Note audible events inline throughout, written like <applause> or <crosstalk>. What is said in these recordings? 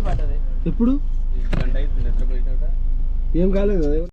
పడ్డది. ఎప్పుడు? ఏం కాలేదు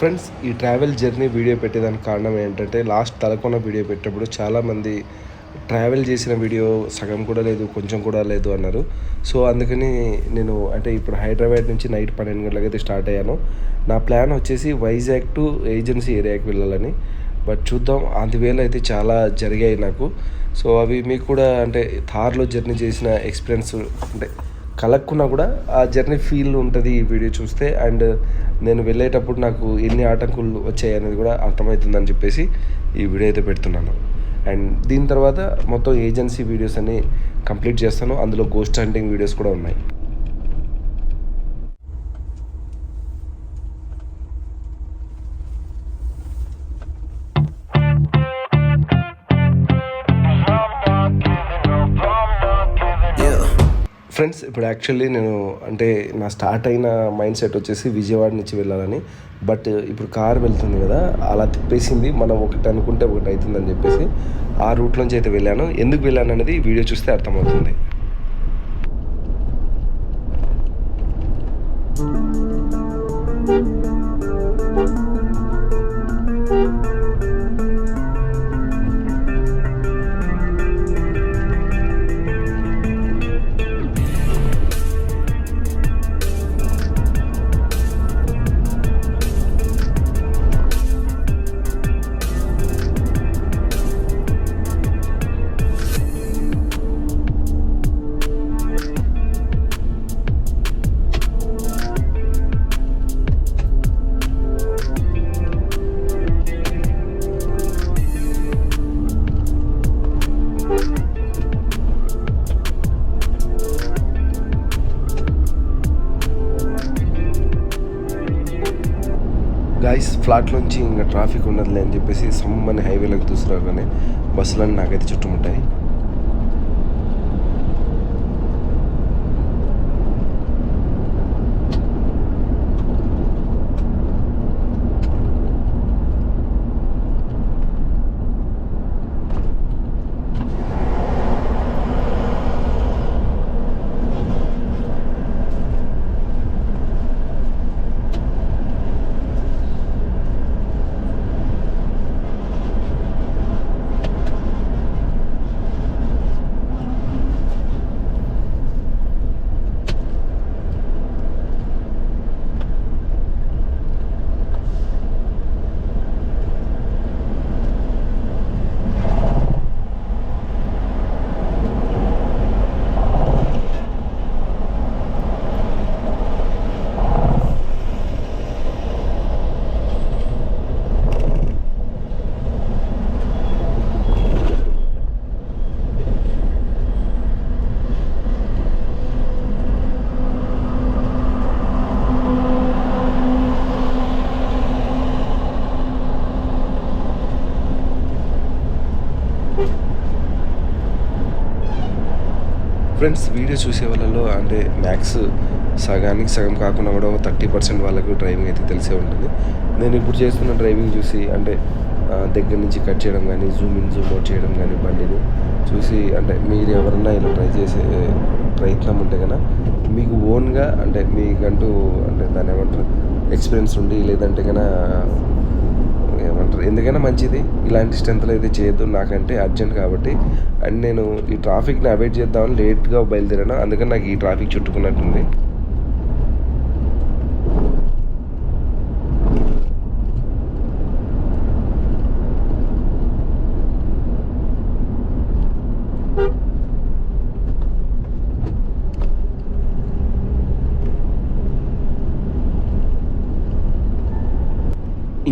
ఫ్రెండ్స్ ఈ ట్రావెల్ జర్నీ వీడియో పెట్టేదానికి కారణం ఏంటంటే లాస్ట్ తలకొన వీడియో పెట్టేటప్పుడు చాలామంది ట్రావెల్ చేసిన వీడియో సగం కూడా లేదు కొంచెం కూడా లేదు అన్నారు. సో అందుకని నేను అంటే ఇప్పుడు హైదరాబాద్ నుంచి నైట్ పన్నెండు గంటలకైతే స్టార్ట్ అయ్యాను. నా ప్లాన్ వచ్చేసి వైజాగ్ టు ఏజెన్సీ ఏరియాకి వెళ్ళాలని. బట్ చూద్దాం అందువేళ అయితే చాలా జరిగాయి నాకు. సో అవి మీకు కూడా అంటే థార్లో జర్నీ చేసిన ఎక్స్పీరియన్స్ అంటే కలక్కున్నా కూడా ఆ జర్నీ ఫీల్ ఉంటుంది ఈ వీడియో చూస్తే. అండ్ నేను వెళ్ళేటప్పుడు నాకు ఎన్ని ఆటంకులు వచ్చాయి అనేది కూడా అర్థమవుతుందని చెప్పేసి ఈ వీడియో అయితే పెడుతున్నాను. అండ్ దీని తర్వాత మొత్తం ఏజెన్సీ వీడియోస్ అన్ని కంప్లీట్ చేస్తాను. అందులో గోస్ట్ హంటింగ్ వీడియోస్ కూడా ఉన్నాయి. ఫ్రెండ్స్ ఇప్పుడు యాక్చువల్లీ నేను అంటే నా స్టార్ట్ అయిన మైండ్ సెట్ వచ్చేసి విజయవాడ నుంచి వెళ్ళాలని. బట్ ఇప్పుడు కార్ వెళ్తుంది కదా అలా తిప్పేసింది. మనం ఒకటి అనుకుంటే ఒకటి అవుతుందని చెప్పేసి ఆ రూట్ నుంచి అయితే వెళ్ళాను. ఎందుకు వెళ్ళాను అనేది వీడియో చూస్తే అర్థమవుతుంది. గాయస్ ఫ్లాట్ నుంచి ఇంకా ట్రాఫిక్ ఉండదులే అని చెప్పేసి సమ్మని హైవేలకు దూసరాగానే బస్సులన్నీ నాకైతే చుట్టుముట్టాయి. ఫ్రెండ్స్ వీడియో చూసే వాళ్ళలో అంటే మ్యాక్స్ సగానికి సగం కాకుండా కూడా ఒక థర్టీ పర్సెంట్ వాళ్ళకు డ్రైవింగ్ అయితే తెలిసే ఉంటుంది. నేను ఇప్పుడు చేస్తున్న డ్రైవింగ్ చూసి అంటే దగ్గర నుంచి కట్ చేయడం కానీ జూమ్ ఇన్ జూమ్ అవుట్ చేయడం కానీ బండిని చూసి అంటే మీరు ఎవరన్నా ఇలా ట్రై చేసే ప్రయత్నం ఉంటే కనుక మీకు ఓన్గా అంటే మీకంటూ అంటే దాని ఏమంటారు ఎక్స్పీరియన్స్ ఉండి లేదంటే కనుక ఏమంటారు? ఎందుకైనా మంచిది. ఇలాంటి స్ట్రెంత్లు అయితే చేయొద్దు నాకంటే అర్జెంట్ కాబట్టి. అండ్ నేను ఈ ట్రాఫిక్ని అవాయిడ్ చేద్దామని లేట్గా బయలుదేరాను. అందుకని నాకు ఈ ట్రాఫిక్ చుట్టుకున్నట్టుంది.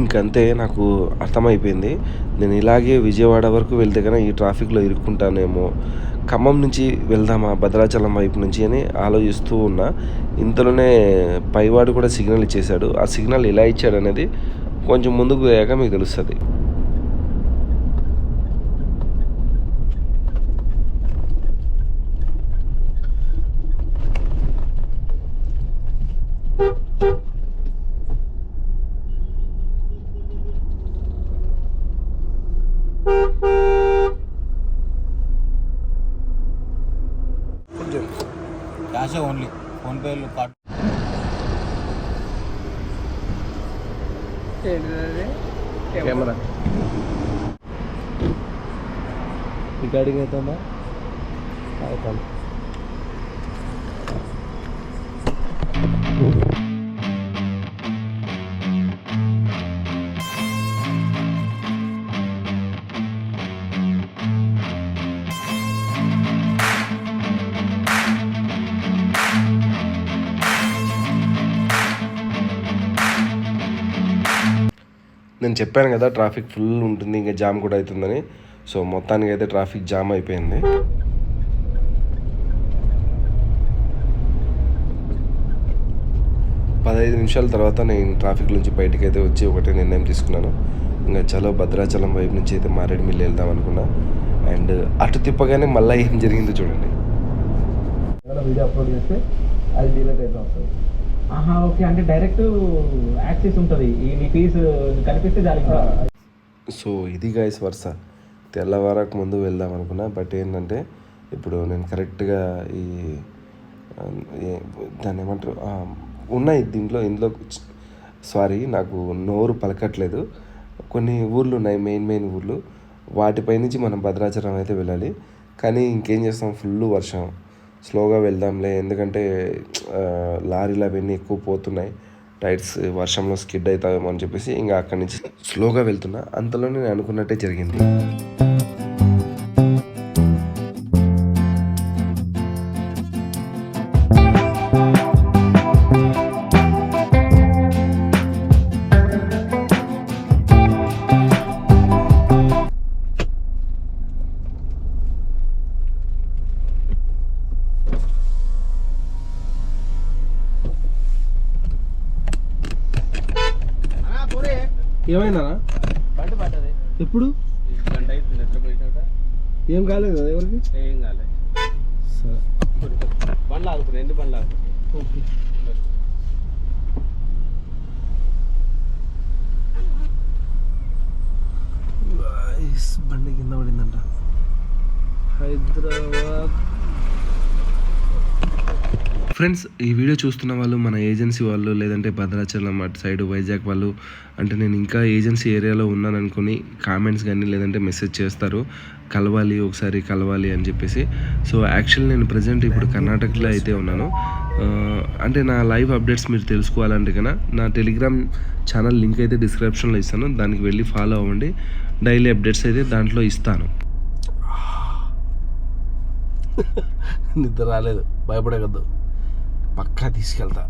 ఇంకంతే నాకు అర్థమైపోయింది. నేను ఇలాగే విజయవాడ వరకు వెళ్తే కనుక ఈ ట్రాఫిక్లో ఇరుక్కుంటానేమో ఖమ్మం నుంచి వెళ్దామా భద్రాచలం వైపు నుంచి అని ఆలోచిస్తూ ఉన్నా. ఇంతలోనే పైవాడు కూడా సిగ్నల్ ఇచ్చేశాడు. ఆ సిగ్నల్ ఎలా ఇచ్చాడు అనేది కొంచెం ముందుకు పోయాక మీకు తెలుస్తుంది. కార్డ్. కెమెరా. రికార్డింగ్ అవుతుందా అవుతాను నేను చెప్పాను కదా ట్రాఫిక్ ఫుల్ ఉంటుంది ఇంకా జామ్ కూడా అవుతుందని. సో మొత్తానికి అయితే ట్రాఫిక్ జామ్ అయిపోయింది. పదహైదు నిమిషాల తర్వాత నేను ట్రాఫిక్ నుంచి బయటికి అయితే వచ్చి ఒకటే నిర్ణయం తీసుకున్నాను. ఇంకా చలో భద్రాచలం వైపు నుంచి అయితే మారేడుమిల్లి వెళ్దాం అనుకున్నా. అండ్ అటు తిప్పగానే మళ్ళీ ఏం జరిగిందో చూడండి. వీడియో అప్లోడ్ చేస్తే అది డిలీట్ అయితే వస్తుంది ఆహా ఓకే. అంటే డైరెక్ట్ యాక్సెస్ ఉంటుంది. ఈ నీ పీస్ కనిపిస్తే చాలు సో ఇది గాయస్ వరుస. తెల్లవారకు ముందు వెళ్దాం అనుకున్నా. బట్ ఏంటంటే ఇప్పుడు నేను కరెక్ట్గా ఈ దాన్ని ఏమంటారు? ఉన్నాయి దీంట్లో. ఇందులో సారీ నాకు నోరు పలకట్లేదు. కొన్ని ఊర్లు ఉన్నాయి మెయిన్ మెయిన్ ఊర్లు. వాటిపై నుంచి మనం భద్రాచలం అయితే వెళ్ళాలి. కానీ ఇంకేం చేస్తాం? ఫుల్ వర్షం. స్లోగా వెళ్దాంలే ఎందుకంటే లారీలు అవన్నీ ఎక్కువ పోతున్నాయి. టైర్స్ వర్షంలో స్కిడ్ అవుతామో అని చెప్పేసి ఇంకా అక్కడి నుంచి స్లోగా వెళ్తున్నా. అంతలోనే నేను అనుకున్నట్టే జరిగింది. ఏమైందా బండి పడ్డది. ఎప్పుడు? గంట అయితే నిద్రపోయినాక ఏం కాలేదు కదా ఎవరికి? ఏం కాలే. బండ్లు ఆగుతున్నాయి ఎన్ని బండ్లు ఆగుతున్నాయి. ఓకే. బండి కింద పడిందంట. హైదరాబాద్ ఫ్రెండ్స్ ఈ వీడియో చూస్తున్న వాళ్ళు మన ఏజెన్సీ వాళ్ళు లేదంటే భద్రాచలం అటు సైడ్ వైజాగ్ వాళ్ళు అంటే నేను ఇంకా ఏజెన్సీ ఏరియాలో ఉన్నాను అనుకుని కామెంట్స్ కానీ లేదంటే మెసేజ్ చేస్తారు. కలవాలి ఒకసారి కలవాలి అని చెప్పేసి. సో యాక్చువల్ నేను ప్రజెంట్ ఇప్పుడు కర్ణాటకలో అయితే ఉన్నాను. అంటే నా లైవ్ అప్డేట్స్ మీరు తెలుసుకోవాలంటే కన్నా నా టెలిగ్రామ్ ఛానల్ లింక్ అయితే డిస్క్రిప్షన్లో ఇస్తాను. దానికి వెళ్ళి ఫాలో అవ్వండి. డైలీ అప్డేట్స్ అయితే దాంట్లో ఇస్తాను. <laughs> నిద్ర రాలేదు. భయపడగద్దు పక్కా తీసుకెళ్తా.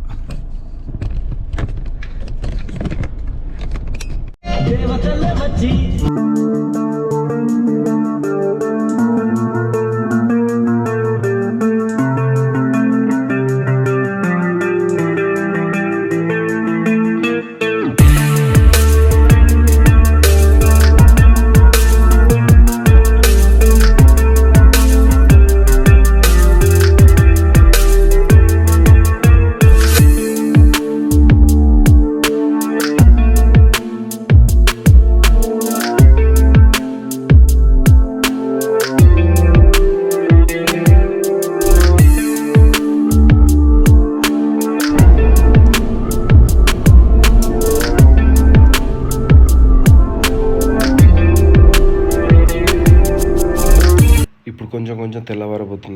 దేవతల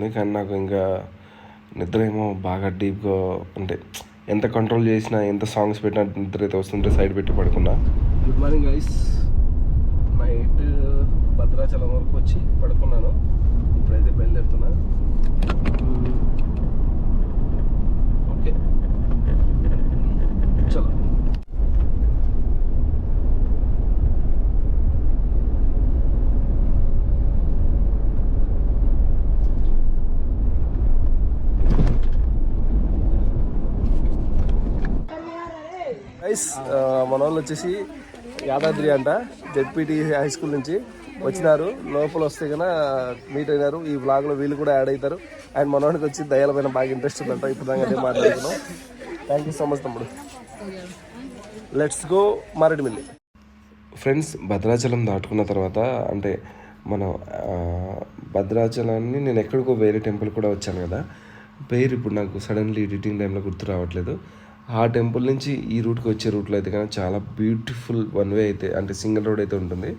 తెల్లవారబోతుంది కానీ నాకు ఇంకా నిద్ర ఏమో బాగా డీప్గా అంటే ఎంత కంట్రోల్ చేసినా ఎంత సాంగ్స్ పెట్టినా నిద్ర అయితే వస్తుంటే సైడ్ పెట్టి పడుకున్నా. Good morning guys night Bhadrachalam వరకు వచ్చి పడుకున్నాను. ఇప్పుడైతే బయలుదేరుతున్నా ఓకే చలో గాయస్ మన వాళ్ళు వచ్చేసి యాదాద్రి అంట జెడ్పీటీ హై స్కూల్ నుంచి వచ్చినారు. లోపల వస్తే కన్నా మీట్ అయినారు. ఈ బ్లాగ్లో వీళ్ళు కూడా యాడ్ అవుతారు. అండ్ మనవాడికి వచ్చి దయాల పైన బాగా ఇంట్రెస్ట్ ఉందంట. ఇప్పుడు దాకా మాట్లాడుతున్నాం థ్యాంక్ యూ సో మచ్ తమ్ముడు. Let's go Maredumilli friends Bhadrachalam దాటుకున్న తర్వాత అంటే మనం భద్రాచలాన్ని నేను ఎక్కడికో వేరే టెంపుల్ కూడా వచ్చాను కదా. పేరు ఇప్పుడు నాకు సడన్లీ ఎడిటింగ్ టైంలో గుర్తు రావట్లేదు. ఆ టెంపుల్ నుంచి ఈ రూట్కి వచ్చే రూట్లో అయితే కానీ చాలా బ్యూటిఫుల్ వన్ వే అయితే అంటే సింగిల్ రోడ్ అయితే ఉంటుంది.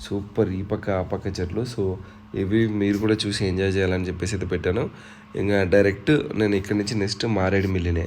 సూపర్ ఈ పక్క ఆ పక్క చెట్లు. సో ఇవి మీరు కూడా చూసి ఎంజాయ్ చేయాలని చెప్పేసి అయితే పెట్టాను. ఇంకా డైరెక్ట్ నేను ఇక్కడి నుంచి నెక్స్ట్ మారేడుమిల్లినే.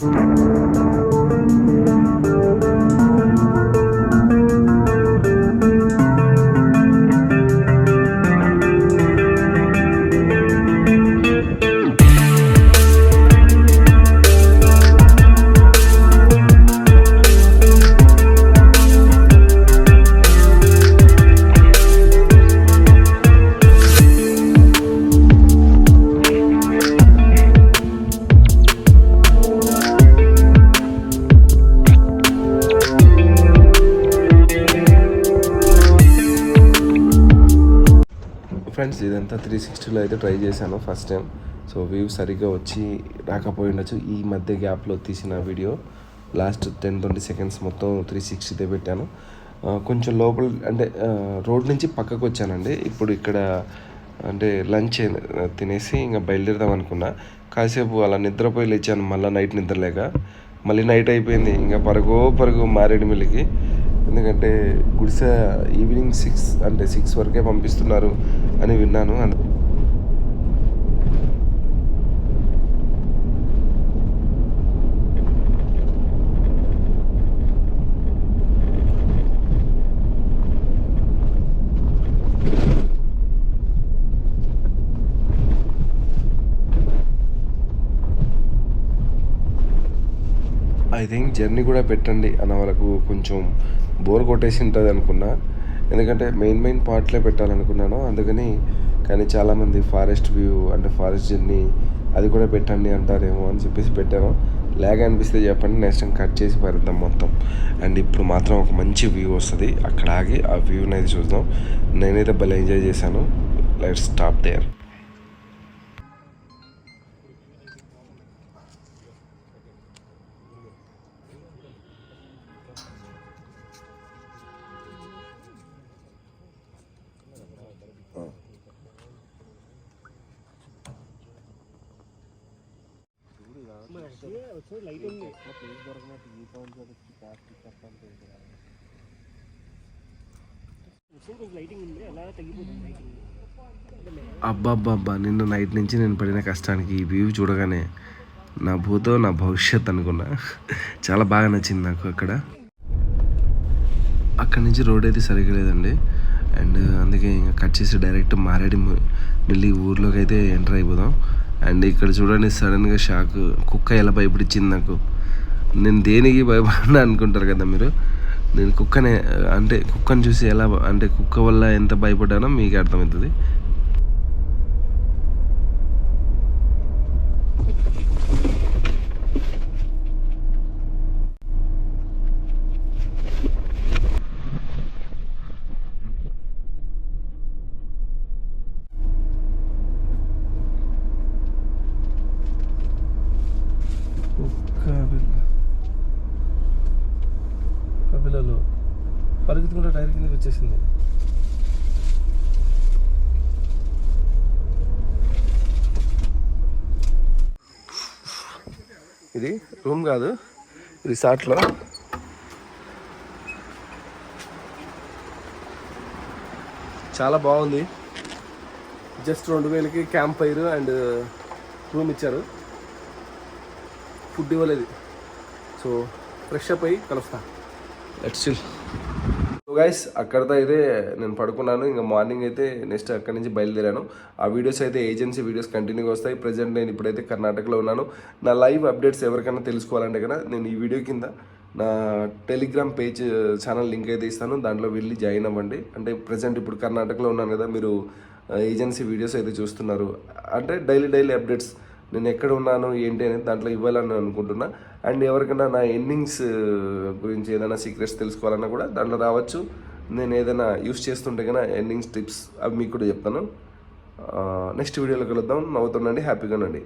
ఇదంతా త్రీ సిక్స్టీలో అయితే ట్రై చేశాను ఫస్ట్ టైం సో వ్యూ సరిగ్గా వచ్చి రాకపోయి ఉండొచ్చు. ఈ మధ్య గ్యాప్లో తీసిన video last ten twenty seconds మొత్తం త్రీ సిక్స్టీతే పెట్టాను. కొంచెం లోపల అంటే రోడ్ నుంచి పక్కకు వచ్చానండి. ఇప్పుడు ఇక్కడ అంటే లంచ్ తినేసి ఇంకా బయలుదేరదాం అనుకున్నా. కాసేపు అలా నిద్రపోయి లేచాను. మళ్ళీ నైట్ నిద్రలేక. మళ్ళీ నైట్ అయిపోయింది. ఇంకా పరుగు పరుగు మారేడుమిల్లికి. ఎందుకంటే గుడిసె ఈవినింగ్ సిక్స్ అంటే సిక్స్ వరకే పంపిస్తున్నారు అని విన్నాను. ఐ థింక్ జర్నీ కూడా పెట్టండి అన్న వరకు కొంచెం బోర్ కొట్టేసి ఉంటుంది అనుకున్నా. ఎందుకంటే మెయిన్ మెయిన్ పార్ట్లే పెట్టాలనుకున్నాను. అందుకని కానీ చాలామంది ఫారెస్ట్ వ్యూ అంటే ఫారెస్ట్ జర్నీ అది కూడా పెట్టండి అంటారేమో అని చెప్పేసి పెట్టాను. లేక అనిపిస్తే చెప్పండి. నెక్స్ట్ టైం కట్ చేసి పరిద్దాం మొత్తం. అండ్ ఇప్పుడు మాత్రం ఒక మంచి వ్యూ వస్తుంది. అక్కడ ఆగి ఆ వ్యూని అయితే చూద్దాం. నేనైతే భలే ఎంజాయ్ చేశాను. Let stop there. అబ్బాబ్బాబ్బా నిన్న నైట్ నుంచి నేను పడిన కష్టానికి ఈ వ్యూ చూడగానే నా భూతో నా భవిష్యత్ అనుకున్నా. చాలా బాగా నచ్చింది నాకు అక్కడ. అక్కడి నుంచి రోడ్ అయితే సరిగ్గా లేదండి. అండ్ అందుకే ఇంకా కట్ చేసి డైరెక్ట్ మారేడు మిల్లి ఊర్లోకి అయితే ఎంటర్ అయిపోదాం. అండ్ ఇక్కడ చూడండి సడన్గా షాక్ కుక్క ఎలా భయపడిచ్చింది నాకు. నేను దేనికి భయపడినా అనుకుంటారు కదా మీరు? నేను కుక్కనే అంటే కుక్కని చూసి ఎలా అంటే కుక్క వల్ల ఎంత భయపడ్డానో మీకు అర్థమవుతుంది. వచ్చేసింది. ఇది రూమ్ కాదు రిసార్ట్లో. చాలా బాగుంది. జస్ట్ రెండు వేలకి క్యాంప్ ఫైర్ అండ్ రూమ్ ఇచ్చారు. ఫుడ్ ఇవ్వలేదు. సో ఫ్రెష్ అప్ అయ్యి కలుస్తా. లెట్స్ చిల్ సో గైస్ అక్కడితో అయితే నేను పడుకున్నాను. ఇంకా మార్నింగ్ అయితే నెక్స్ట్ అక్కడి నుంచి బయలుదేరాను. ఆ వీడియోస్ అయితే ఏజెన్సీ వీడియోస్ కంటిన్యూగా వస్తాయి. ప్రజెంట్ నేను ఇప్పుడైతే కర్ణాటకలో ఉన్నాను. నా లైవ్ అప్డేట్స్ ఎవరికైనా తెలుసుకోవాలంటే కదా నేను ఈ వీడియో కింద నా టెలిగ్రామ్ పేజ్ ఛానల్ లింక్ అయితే ఇస్తాను. దాంట్లో వెళ్ళి జాయిన్ అవ్వండి. అంటే ప్రజెంట్ ఇప్పుడు కర్ణాటకలో ఉన్నాను కదా మీరు ఏజెన్సీ వీడియోస్ అయితే చూస్తున్నారు. అంటే డైలీ డైలీ అప్డేట్స్ నేను ఎక్కడ ఉన్నాను ఏంటి అనేది దాంట్లో ఇవ్వాలని అనుకుంటున్నా. అండ్ ఎవరికైనా నా ఎన్నింగ్స్ గురించి ఏదైనా సీక్రెట్స్ తెలుసుకోవాలన్నా కూడా దాంట్లో రావచ్చు. నేను ఏదైనా యూస్ చేస్తుంటే కన్నా ఎన్నింగ్స్ టిప్స్ అవి మీకు కూడా చెప్తాను. నెక్స్ట్ వీడియోలో కలుద్దాం. నవ్వుతుండండి హ్యాపీగా ఉండండి.